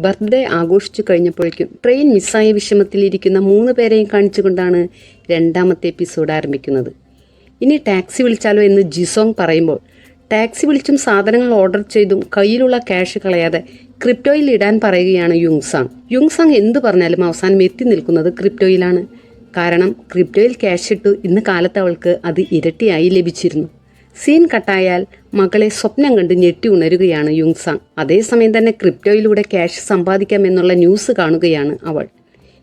Birthday ആഘോഷിച്ചു കഴിഞ്ഞപ്പോഴേക്കും train മിസ്സായ വിഷമത്തിലിരിക്കുന്ന മൂന്ന് പേരെയും കാണിച്ചുകൊണ്ടാണ് രണ്ടാമത്തെ എപ്പിസോഡ് ആരംഭിക്കുന്നത്. ഇനി ടാക്സി വിളിച്ചാലോ എന്ന് ജിസോങ് പറയുമ്പോൾ ടാക്സി വിളിച്ചും സാധനങ്ങൾ ഓർഡർ ചെയ്തും കയ്യിലുള്ള ക്യാഷ് കളയാതെ ക്രിപ്റ്റോയിൽ ഇടാൻ പറയുകയാണ് യുങ്സാങ്. യുങ്സാങ് എന്ത് പറഞ്ഞാലും അവസാനം എത്തി നിൽക്കുന്നത് ക്രിപ്റ്റോയിലാണ്. കാരണം ക്രിപ്റ്റോയിൽ ക്യാഷ് ഇട്ടു ഇന്ന് കാലത്ത് അവൾക്ക് അത് ഇരട്ടിയായി ലഭിച്ചിരുന്നു. സീൻ കട്ടായാൽ മകളെ സ്വപ്നം കണ്ട് ഞെട്ടി ഉണരുകയാണ് യുങ്സാങ് അതേസമയം തന്നെ ക്രിപ്റ്റോയിലൂടെ ക്യാഷ് സമ്പാദിക്കാമെന്നുള്ള ന്യൂസ് കാണുകയാണ് അവൾ.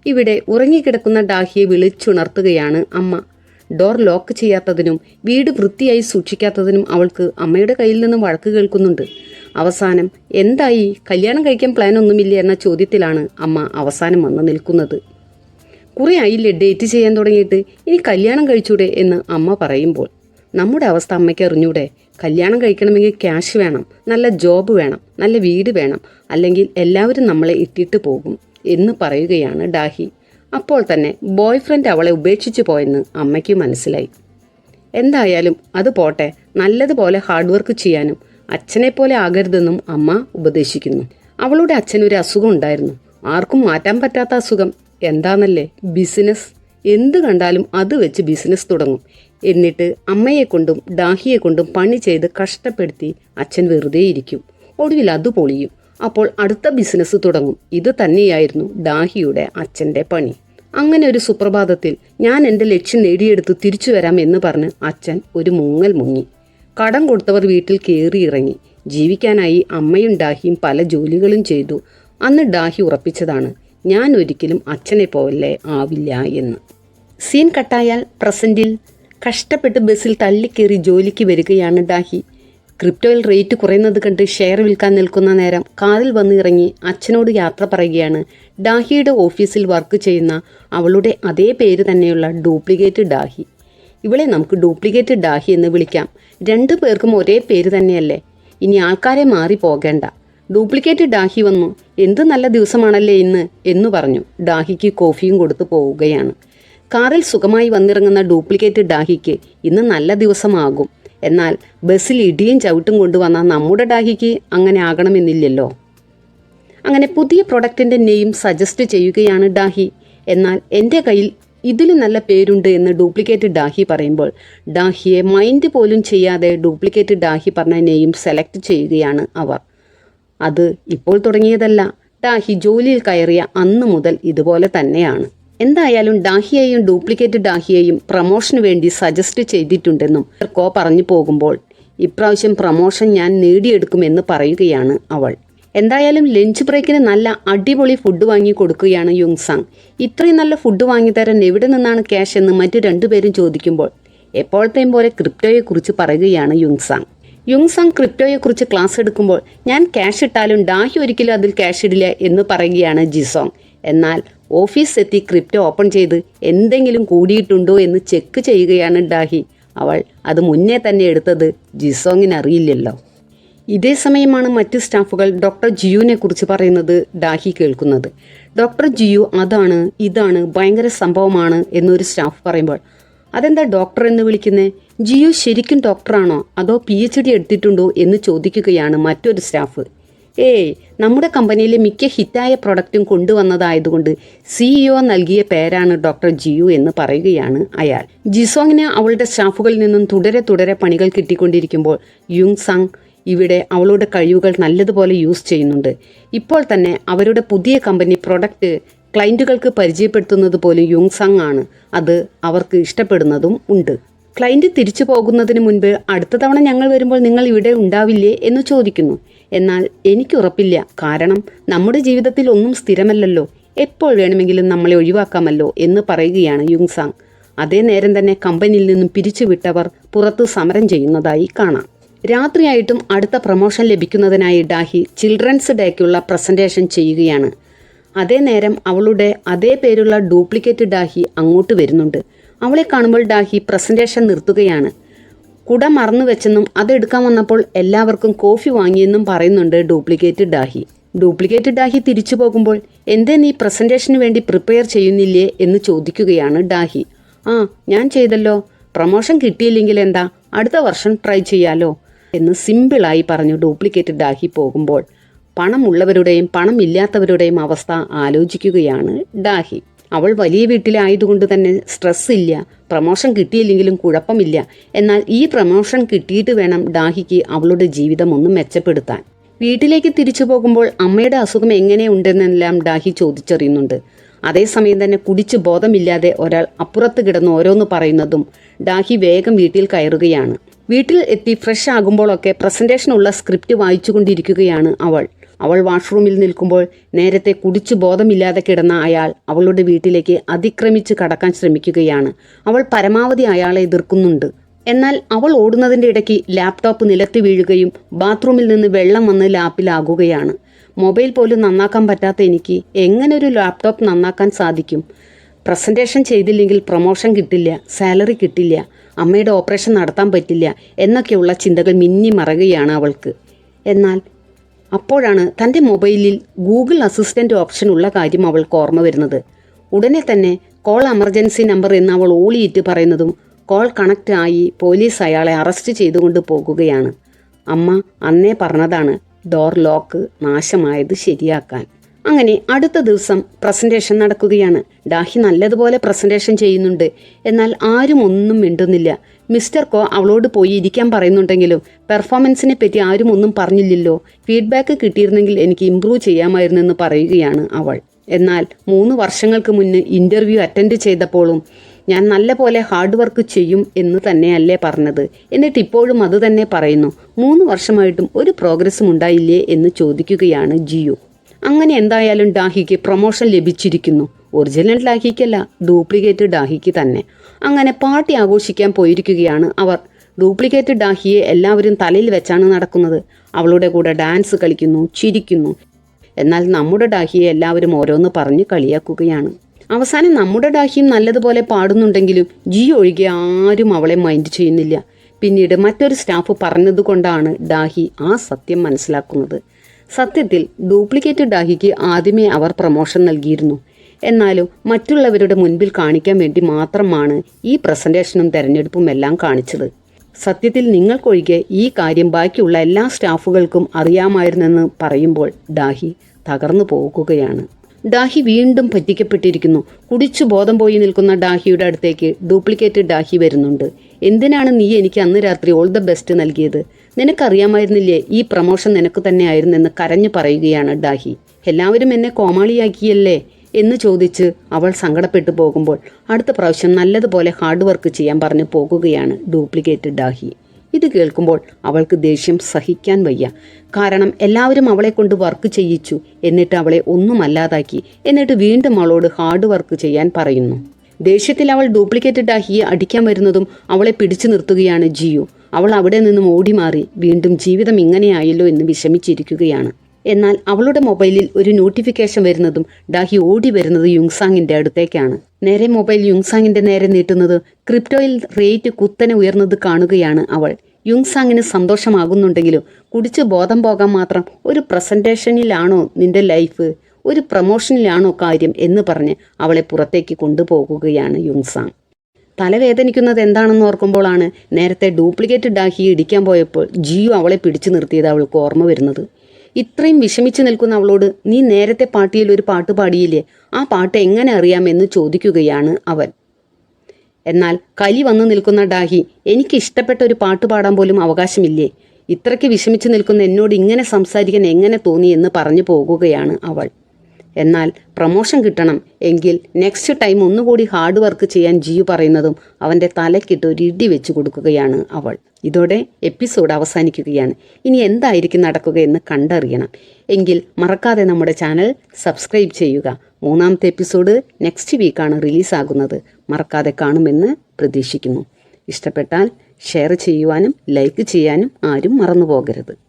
ഇവിടെ ഉറങ്ങിക്കിടക്കുന്ന ഡാഹിയെ വിളിച്ചുണർത്തുകയാണ് അമ്മ. ഡോർ ലോക്ക് ചെയ്യാത്തതിനും വീട് വൃത്തിയായി സൂക്ഷിക്കാത്തതിനും അവൾക്ക് അമ്മയുടെ കയ്യിൽ നിന്നും വഴക്ക് കേൾക്കുന്നുണ്ട്. അവസാനം എന്തായി? കല്യാണം കഴിക്കാൻ പ്ലാൻ ഒന്നുമില്ല എന്ന ചോദ്യത്തിലാണ് അമ്മ അവസാനം വന്ന് നിൽക്കുന്നത്. കുറെ ആയില്ലേ? ഡേറ്റ് ചെയ്യാൻ തുടങ്ങിയിട്ട് ഇനി കല്യാണം കഴിച്ചൂടെ? എന്ന് അമ്മ പറയുമ്പോൾ നമ്മുടെ അവസ്ഥ അമ്മയ്ക്ക് അറിഞ്ഞൂടെ? കല്യാണം കഴിക്കണമെങ്കിൽ ക്യാഷ് വേണം നല്ല ജോബ് വേണം നല്ല വീട് വേണം അല്ലെങ്കിൽ എല്ലാവരും നമ്മളെ ഇട്ടിട്ട് പോകും എന്ന് പറയുകയാണ് ഡാഹി. അപ്പോൾ തന്നെ ബോയ് ഫ്രണ്ട് അവളെ ഉപേക്ഷിച്ചു പോയെന്ന് അമ്മയ്ക്ക് മനസ്സിലായി. എന്തായാലും അത് പോട്ടെ നല്ലതുപോലെ ഹാർഡ് വർക്ക് ചെയ്യാനും അച്ഛനെ പോലെ ആകരുതെന്നും അമ്മ ഉപദേശിക്കുന്നു. അവളുടെ അച്ഛനൊരു അസുഖം ഉണ്ടായിരുന്നു. ആർക്കും മാറ്റാൻ പറ്റാത്ത അസുഖം. എന്താന്നല്ലേ? ബിസിനസ്. എന്ത് കണ്ടാലും അത് വെച്ച് ബിസിനസ് തുടങ്ങും. എന്നിട്ട് അമ്മയെ കൊണ്ടും ഡാഹിയെ കൊണ്ടും പണി ചെയ്ത് കഷ്ടപ്പെടുത്തി അച്ഛൻ വെറുതെ ഇരിക്കും. ഒടുവിൽ അത് പൊളിയും. അപ്പോൾ അടുത്ത ബിസിനസ് തുടങ്ങും. ഇത് തന്നെയായിരുന്നു ഡാഹിയുടെ അച്ഛന്റെ പണി. അങ്ങനെ ഒരു സുപ്രഭാതത്തിൽ ഞാൻ എന്റെ ലക്ഷ്യം നേടിയെടുത്ത് തിരിച്ചു വരാം എന്ന് പറഞ്ഞ് അച്ഛൻ ഒരു മുങ്ങൽ മുങ്ങി. കടം കൊടുത്തവർ വീട്ടിൽ കയറി ഇറങ്ങി. ജീവിക്കാനായി അമ്മയും ഡാഹിയും പല ജോലികളും ചെയ്തു. അന്ന് ഡാഹി ഉറപ്പിച്ചതാണ് ഞാൻ ഒരിക്കലും അച്ഛനെ പോലെ ആവില്ല എന്ന്. സീൻ കട്ടായാൽ പ്രസന്റിൽ കഷ്ടപ്പെട്ട് ബസ്സിൽ തള്ളിക്കേറി ജോലിക്ക് വരികയാണ് ഡാഹി ക്രിപ്റ്റോയിൽ റേറ്റ് കുറയുന്നത് കണ്ട് ഷെയർ വിൽക്കാൻ നിൽക്കുന്ന നേരം കാറിൽ വന്നിറങ്ങി അച്ഛനോട് യാത്ര പറയുകയാണ്. ഡാഹിയുടെ ഓഫീസിൽ വർക്ക് ചെയ്യുന്ന അവളുടെ അതേ പേര് തന്നെയുള്ള ഡ്യൂപ്ലിക്കേറ്റ് ഡാഹി ഇവളെ നമുക്ക് ഡ്യൂപ്ലിക്കേറ്റ് ഡാഹി എന്ന് വിളിക്കാം. രണ്ടു പേർക്കും ഒരേ പേര് തന്നെയല്ലേ? ഇനി ആൾക്കാരെ മാറി പോകേണ്ട. ഡ്യൂപ്ലിക്കേറ്റ് ഡാഹി വന്നു. എന്ത് നല്ല ദിവസമാണല്ലേ ഇന്ന്? എന്ന് പറഞ്ഞു. ഡാഹിക്ക് കോഫിയും കൊടുത്തു പോവുകയാണ്. കാറിൽ സുഖമായി വന്നിറങ്ങുന്ന ഡ്യൂപ്ലിക്കേറ്റ് ഡാഹിക്ക് ഇന്ന് നല്ല ദിവസമാകും. എന്നാൽ ബസ്സിൽ ഇടിയും ചവിട്ടും കൊണ്ടുവന്ന നമ്മുടെ ഡാഹിക്ക് അങ്ങനെ ആകണമെന്നില്ലല്ലോ. അങ്ങനെ പുതിയ പ്രൊഡക്റ്റിന്റെ നെയിം സജസ്റ്റ് ചെയ്യുകയാണ് ഡാഹി. എന്നാൽ എന്റെ കയ്യിൽ ഇതിൽ നല്ല പേരുണ്ട് എന്ന് ഡ്യൂപ്ലിക്കേറ്റ് ഡാഹി പറയുമ്പോൾ ഡാഹിയെ മൈൻഡ് പോലും ചെയ്യാതെ ഡ്യൂപ്ലിക്കേറ്റ് ഡാഹി പറഞ്ഞ നെയിം സെലക്ട് ചെയ്യുകയാണ് അവർ. അത് ഇപ്പോൾ തുടങ്ങിയതല്ല. ഡാഹി ജോലിയിൽ കയറിയ അന്ന് മുതൽ ഇതുപോലെ തന്നെയാണ്. എന്തായാലും ഡാഹിയെയും ഡ്യൂപ്ലിക്കേറ്റ് ഡാഹിയെയും പ്രമോഷന് വേണ്ടി സജസ്റ്റ് ചെയ്തിട്ടുണ്ടെന്നും കോ പറഞ്ഞു പോകുമ്പോൾ ഇപ്രാവശ്യം പ്രമോഷൻ ഞാൻ നേടിയെടുക്കുമെന്ന് പറയുകയാണ് അവൾ. എന്തായാലും ലഞ്ച് ബ്രേക്കിന് നല്ല അടിപൊളി ഫുഡ് വാങ്ങി കൊടുക്കുകയാണ് യുങ്സാങ്. ഇത്രയും നല്ല ഫുഡ് വാങ്ങി വാങ്ങിത്തരാൻ എവിടെ നിന്നാണ് ക്യാഷ് എന്ന് മറ്റു രണ്ടുപേരും ചോദിക്കുമ്പോൾ എപ്പോഴത്തെയും പോലെ ക്രിപ്റ്റോയെക്കുറിച്ച് പറയുകയാണ് യുങ്സാങ്. യുങ്സാങ് ക്രിപ്റ്റോയെക്കുറിച്ച് ക്ലാസ് എടുക്കുമ്പോൾ ഞാൻ ക്യാഷ് ഇട്ടാലും ഡാഹി ഒരിക്കലും അതിൽ ക്യാഷ് ഇടില്ല എന്ന് പറയുകയാണ് ജിസോങ്. എന്നാൽ ഓഫീസ് എത്തി ക്രിപ്റ്റോ ഓപ്പൺ ചെയ്ത് എന്തെങ്കിലും കൂടിയിട്ടുണ്ടോ എന്ന് ചെക്ക് ചെയ്യുകയാണ് ഡാഹി. അവൾ അത് മുന്നേ തന്നെ എടുത്തത് ജിസോങ്ങിന് അറിയില്ലല്ലോ. ഇതേ സമയമാണ് മറ്റ് സ്റ്റാഫുകൾ ഡോക്ടർ ജിയുവിനെ കുറിച്ച് പറയുന്നത് ഡാഹി കേൾക്കുന്നത്. ഡോക്ടർ ജിയു അതാണ് ഇതാണ് ഭയങ്കര സംഭവമാണ് എന്നൊരു സ്റ്റാഫ് പറയുമ്പോൾ അതെന്താ ഡോക്ടർ എന്ന് വിളിക്കുന്നേ? ജിയു ശരിക്കും ഡോക്ടറാണോ? അതോ പി എച്ച് ഡി എടുത്തിട്ടുണ്ടോ? എന്ന് ചോദിക്കുകയാണ് മറ്റൊരു സ്റ്റാഫ്. ഏയ് നമ്മുടെ കമ്പനിയിലെ മിക്ക ഹിറ്റായ പ്രൊഡക്റ്റും കൊണ്ടുവന്നതായതുകൊണ്ട് സിഇഒ നൽകിയ പേരാണ് ഡോക്ടർ ജിയു എന്ന് പറയുകയാണ് അയാൾ. ജിസോങ്ങിന് അവളുടെ സ്റ്റാഫുകളിൽ നിന്നും തുടരെ തുടരെ പണികൾ കിട്ടിക്കൊണ്ടിരിക്കുമ്പോൾ യുങ് സാങ് ഇവിടെ അവളുടെ കഴിവുകൾ നല്ലതുപോലെ യൂസ് ചെയ്യുന്നുണ്ട്. ഇപ്പോൾ തന്നെ അവരുടെ പുതിയ കമ്പനി പ്രൊഡക്റ്റ് ക്ലയന്റുകൾക്ക് പരിചയപ്പെടുത്തുന്നത് പോലും യുങ് സാങ് ആണ്. അത് അവർക്ക് ഇഷ്ടപ്പെടുന്നതും ഉണ്ട്. ക്ലയന്റ് തിരിച്ചു പോകുന്നതിന് മുൻപ് അടുത്ത തവണ ഞങ്ങൾ വരുമ്പോൾ നിങ്ങൾ ഇവിടെ ഉണ്ടാവില്ലേ എന്ന് ചോദിക്കുന്നു. എന്നാൽ എനിക്ക് ഉറപ്പില്ല. കാരണം നമ്മുടെ ജീവിതത്തിൽ ഒന്നും സ്ഥിരമല്ലല്ലോ. എപ്പോൾ വേണമെങ്കിലും നമ്മളെ ഒഴിവാക്കാമല്ലോ എന്ന് പറയുകയാണ് യുങ്സാങ്. അതേ നേരം തന്നെ കമ്പനിയിൽ നിന്നും പിരിച്ചുവിട്ടവർ പുറത്ത് സമരം ചെയ്യുന്നതായി കാണാം. രാത്രിയായിട്ടും അടുത്ത പ്രൊമോഷൻ ലഭിക്കുന്നതിനായി ഡാഹി ചിൽഡ്രൻസ് ഡേക്കുള്ള പ്രസന്റേഷൻ ചെയ്യുകയാണ്. അതേ നേരം അവളുടെ അതേ പേരുള്ള ഡ്യൂപ്ലിക്കേറ്റ് ഡാഹി അങ്ങോട്ട് വരുന്നുണ്ട്. അവളെ കാണുമ്പോൾ ഡാഹി പ്രസന്റേഷൻ നിർത്തുകയാണ്. കുട മറന്നു വെച്ചെന്നും അതെടുക്കാൻ വന്നപ്പോൾ എല്ലാവർക്കും കോഫി വാങ്ങിയെന്നും പറയുന്നുണ്ട് ഡ്യൂപ്ലിക്കേറ്റ് ഡാഹി ഡ്യൂപ്ലിക്കേറ്റ് ഡാഹി തിരിച്ചു പോകുമ്പോൾ എന്തേ നീ പ്രസന്റേഷന് വേണ്ടി പ്രിപ്പയർ ചെയ്യുന്നില്ലേ? എന്ന് ചോദിക്കുകയാണ് ഡാഹി ആ ഞാൻ ചെയ്തല്ലോ. പ്രമോഷൻ കിട്ടിയില്ലെങ്കിൽ എന്താ? അടുത്ത വർഷം ട്രൈ ചെയ്യാലോ. എന്ന് സിമ്പിളായി പറഞ്ഞു ഡ്യൂപ്ലിക്കേറ്റ് ഡാഹി പോകുമ്പോൾ. പണമുള്ളവരുടെയും പണമില്ലാത്തവരുടെയും അവസ്ഥ ആലോചിക്കുകയാണ് ഡാഹി അവൾ വലിയ വീട്ടിലായതുകൊണ്ട് തന്നെ സ്ട്രെസ് ഇല്ല. പ്രമോഷൻ കിട്ടിയില്ലെങ്കിലും കുഴപ്പമില്ല. എന്നാൽ ഈ പ്രമോഷൻ കിട്ടിയിട്ട് വേണം ഡാഹിക്ക് അവളുടെ ജീവിതം ഒന്ന് മെച്ചപ്പെടുത്താൻ. വീട്ടിലേക്ക് തിരിച്ചു പോകുമ്പോൾ അമ്മയുടെ അസുഖം എങ്ങനെയുണ്ടെന്നെല്ലാം ഡാഹി ചോദിച്ചറിയുന്നുണ്ട്. അതേസമയം തന്നെ കുടിച്ച് ബോധമില്ലാതെ ഒരാൾ അപ്പുറത്ത് കിടന്ന് ഓരോന്ന് പറയുന്നതും ഡാഹി വേഗം വീട്ടിൽ കയറുകയാണ്. വീട്ടിൽ എത്തി ഫ്രഷ് ആകുമ്പോഴൊക്കെ പ്രസന്റേഷനുള്ള സ്ക്രിപ്റ്റ് വായിച്ചുകൊണ്ടിരിക്കുകയാണ് അവൾ. അവൾ വാഷ്റൂമിൽ നിൽക്കുമ്പോൾ നേരത്തെ കുടിച്ചു ബോധമില്ലാതെ കിടന്ന അയാൾ അവളുടെ വീട്ടിലേക്ക് അതിക്രമിച്ച് കടക്കാൻ ശ്രമിക്കുകയാണ്. അവൾ പരമാവധി അയാളെ എതിർക്കുന്നുണ്ട്. എന്നാൽ അവൾ ഓടുന്നതിന്റെ ഇടയ്ക്ക് ലാപ്ടോപ്പ് നിലത്ത് വീഴുകയും ബാത്റൂമിൽ നിന്ന് വെള്ളം വന്ന് ലാപ്പിലാകുകയാണ്. മൊബൈൽ പോലും നന്നാക്കാൻ പറ്റാത്ത എനിക്ക് എങ്ങനെ ഒരു ലാപ്ടോപ്പ് നന്നാക്കാൻ സാധിക്കും? പ്രസന്റേഷൻ ചെയ്തില്ലെങ്കിൽ പ്രൊമോഷൻ കിട്ടില്ല സാലറി കിട്ടില്ല അമ്മയുടെ ഓപ്പറേഷൻ നടത്താൻ പറ്റില്ല എന്നൊക്കെയുള്ള ചിന്തകൾ മിന്നി മറയുകയാണ് അവൾക്ക്. എന്നാൽ അപ്പോഴാണ് തന്റെ മൊബൈലിൽ ഗൂഗിൾ അസിസ്റ്റന്റ് ഓപ്ഷൻ ഉള്ള കാര്യം അവൾക്ക് ഓർമ്മ വരുന്നത്. ഉടനെ തന്നെ കോൾ എമർജൻസി നമ്പർ എന്ന് അവൾ ഓളിയിട്ട് പറയുന്നതും കോൾ കണക്റ്റ് ആയി പോലീസ് അയാളെ അറസ്റ്റ് ചെയ്തുകൊണ്ട് പോകുകയാണ്. അമ്മ അന്നേ പറഞ്ഞതാണ് ഡോർ ലോക്ക് നാശമായത് ശരിയാക്കാൻ. അങ്ങനെ അടുത്ത ദിവസം പ്രസന്റേഷൻ നടക്കുകയാണ്. ഡാഹി നല്ലതുപോലെ പ്രസന്റേഷൻ ചെയ്യുന്നുണ്ട്. എന്നാൽ ആരും ഒന്നും മിണ്ടുന്നില്ല. മിസ്റ്റർ കോ അവളോട് പോയി ഇരിക്കാൻ പറയുന്നുണ്ടെങ്കിലും പെർഫോമൻസിനെ പറ്റി ആരും ഒന്നും പറഞ്ഞില്ലല്ലോ. ഫീഡ്ബാക്ക് കിട്ടിയിരുന്നെങ്കിൽ എനിക്ക് ഇമ്പ്രൂവ് ചെയ്യാമായിരുന്നെന്ന് പറയുകയാണ് അവൾ. എന്നാൽ മൂന്ന് വർഷങ്ങൾക്ക് മുന്ന് ഇന്റർവ്യൂ അറ്റൻഡ് ചെയ്തപ്പോഴും ഞാൻ നല്ല പോലെ ഹാർഡ് വർക്ക് ചെയ്യും എന്ന് തന്നെയല്ലേ പറഞ്ഞത്. എന്നിട്ട് ഇപ്പോഴും അത് തന്നെ പറയുന്നു. മൂന്ന് വർഷമായിട്ടും ഒരു പ്രോഗ്രസ്സും ഉണ്ടായില്ലേ എന്ന് ചോദിക്കുകയാണ് ജിയു. അങ്ങനെ എന്തായാലും ഡാഹിക്ക് പ്രൊമോഷൻ ലഭിച്ചിരിക്കുന്നു. ഒറിജിനൽ ഡാഹിക്കല്ല ഡ്യൂപ്ലിക്കേറ്റ് ഡാഹിക്ക് തന്നെ. അങ്ങനെ പാർട്ടി ആഘോഷിക്കാൻ പോയിരിക്കുകയാണ് അവർ. ഡ്യൂപ്ലിക്കേറ്റ് ഡാഹിയെ എല്ലാവരും തലയിൽ വെച്ചാണ് നടക്കുന്നത്. അവളുടെ കൂടെ ഡാൻസ് കളിക്കുന്നു ചിരിക്കുന്നു. എന്നാൽ നമ്മുടെ ഡാഹിയെ എല്ലാവരും ഓരോന്ന് പറഞ്ഞ് കളിയാക്കുകയാണ്. അവസാനം നമ്മുടെ ഡാഹിയും നല്ലതുപോലെ പാടുന്നുണ്ടെങ്കിലും ജി ഒഴികെ ആരും അവളെ മൈൻഡ് ചെയ്യുന്നില്ല. പിന്നീട് മറ്റൊരു സ്റ്റാഫ് പറഞ്ഞതുകൊണ്ടാണ് ഡാഹി ആ സത്യം മനസ്സിലാക്കുന്നത്. സത്യത്തിൽ ഡ്യൂപ്ലിക്കേറ്റ് ഡാഹിക്ക് ആദ്യമേ അവർ പ്രമോഷൻ നൽകിയിരുന്നു. എന്നാലും മറ്റുള്ളവരുടെ മുൻപിൽ കാണിക്കാൻ വേണ്ടി മാത്രമാണ് ഈ പ്രസന്റേഷനും തെരഞ്ഞെടുപ്പും എല്ലാം കാണിച്ചത്. സത്യത്തിൽ നിങ്ങൾക്കൊഴികെ ഈ കാര്യം ബാക്കിയുള്ള എല്ലാ സ്റ്റാഫുകൾക്കും അറിയാമായിരുന്നെന്ന് പറയുമ്പോൾ ഡാഹി തകർന്നു പോകുകയാണ്. ഡാഹി വീണ്ടും പറ്റിക്കപ്പെട്ടിരിക്കുന്നു. കുടിച്ചു ബോധം പോയി നിൽക്കുന്ന ഡാഹിയുടെ അടുത്തേക്ക് ഡ്യൂപ്ലിക്കേറ്റ് ഡാഹി വരുന്നുണ്ട്. എന്തിനാണ് നീ എനിക്ക് അന്ന് രാത്രി ഓൾ ദ ബെസ്റ്റ് നൽകിയത്? നിനക്കറിയാമായിരുന്നില്ലേ ഈ പ്രമോഷൻ നിനക്ക് തന്നെ ആയിരുന്നെന്ന് കരഞ്ഞു പറയുകയാണ് ഡാഹി എല്ലാവരും എന്നെ കോമാളിയാക്കിയല്ലേ? എന്ന് ചോദിച്ച് അവൾ സങ്കടപ്പെട്ടു പോകുമ്പോൾ അടുത്ത പ്രാവശ്യം നല്ലതുപോലെ ഹാർഡ് വർക്ക് ചെയ്യാൻ പറഞ്ഞ് പോകുകയാണ് ഡ്യൂപ്ലിക്കേറ്റ് ഡാഹി. ഇത് കേൾക്കുമ്പോൾ അവൾക്ക് ദേഷ്യം സഹിക്കാൻ വയ്യ. കാരണം എല്ലാവരും അവളെ കൊണ്ട് വർക്ക് ചെയ്യിച്ചു. എന്നിട്ട് അവളെ ഒന്നും ഒന്നുമല്ലാതാക്കി എന്നിട്ട് വീണ്ടും അവളോട് ഹാർഡ് വർക്ക് ചെയ്യാൻ പറയുന്നു. ദേഷ്യത്തിൽ അവൾ ഡ്യൂപ്ലിക്കേറ്റ് ഡാഹിയെ അടിക്കാൻ വരുന്നതും അവളെ പിടിച്ചു നിർത്തുകയാണ് ജിയു. അവൾ അവിടെ നിന്നും ഓടി മാറി. വീണ്ടും ജീവിതം ഇങ്ങനെയായല്ലോ എന്ന് വിഷമിച്ചിരിക്കുകയാണ്. എന്നാൽ അവളുടെ മൊബൈലിൽ ഒരു നോട്ടിഫിക്കേഷൻ വരുന്നതും ഡാഹി ഓടി വരുന്നത് യുങ്സാങ്ങിന്റെ അടുത്തേക്കാണ്. നേരെ മൊബൈൽ യുങ്സാങ്ങിന്റെ നേരെ നീട്ടുന്നത് ക്രിപ്റ്റോയിൽ റേറ്റ് കുത്തനെ ഉയർന്നത് കാണുകയാണ് അവൾ. യുങ്സാങ്ങിന് സന്തോഷമാകുന്നുണ്ടെങ്കിലും കുടിച്ച് ബോധം പോകാൻ മാത്രം ഒരു പ്രസന്റേഷനിലാണോ നിന്റെ ലൈഫ്? ഒരു പ്രമോഷനിലാണോ കാര്യം എന്ന് പറഞ്ഞ് അവളെ പുറത്തേക്ക് കൊണ്ടുപോകുകയാണ് യുങ്സാങ്. തലവേദനിക്കുന്നത് എന്താണെന്ന് ഓർക്കുമ്പോഴാണ് നേരത്തെ ഡ്യൂപ്ലിക്കേറ്റ് ഡാഹി ഇടിക്കാൻ പോയപ്പോൾ ജിയു അവളെ പിടിച്ചു നിർത്തിയത് അവൾക്ക് ഓർമ്മ വരുന്നത്. ഇത്രയും വിഷമിച്ചു നിൽക്കുന്ന അവളോട് നീ നേരത്തെ പാട്ടിയിൽ ഒരു പാട്ട് പാടിയില്ലേ? ആ പാട്ട് എങ്ങനെ അറിയാമെന്ന് ചോദിക്കുകയാണ് അവൻ. എന്നാൽ കലി വന്നു നിൽക്കുന്ന ഡാഹി എനിക്ക് ഇഷ്ടപ്പെട്ട ഒരു പാട്ട് പാടാൻ പോലും അവകാശമില്ലേ? ഇത്രയ്ക്ക് വിഷമിച്ചു നിൽക്കുന്ന എന്നോട് ഇങ്ങനെ സംസാരിക്കാൻ എങ്ങനെ തോന്നി? എന്ന് പറഞ്ഞു പോകുകയാണ് അവൾ. എന്നാൽ പ്രമോഷൻ കിട്ടണം എങ്കിൽ നെക്സ്റ്റ് ടൈം ഒന്നുകൂടി ഹാർഡ് വർക്ക് ചെയ്യാൻ ജിയു പറയുന്നതും അവന്റെ തലക്കിട്ട് ഒരു ഇടി വെച്ചു കൊടുക്കുകയാണ് അവൾ. ഇതോടെ എപ്പിസോഡ് അവസാനിക്കുകയാണ്. ഇനി എന്തായിരിക്കും നടക്കുകയെന്ന് കണ്ടറിയണം. എങ്കിൽ മറക്കാതെ നമ്മുടെ ചാനൽ സബ്സ്ക്രൈബ് ചെയ്യുക. മൂന്നാമത്തെ എപ്പിസോഡ് നെക്സ്റ്റ് വീക്കാണ് റിലീസാകുന്നത്. മറക്കാതെ കാണുമെന്ന് പ്രതീക്ഷിക്കുന്നു. ഇഷ്ടപ്പെട്ടാൽ ഷെയർ ചെയ്യുവാനും ലൈക്ക് ചെയ്യാനും ആരും മറന്നു പോകരുത്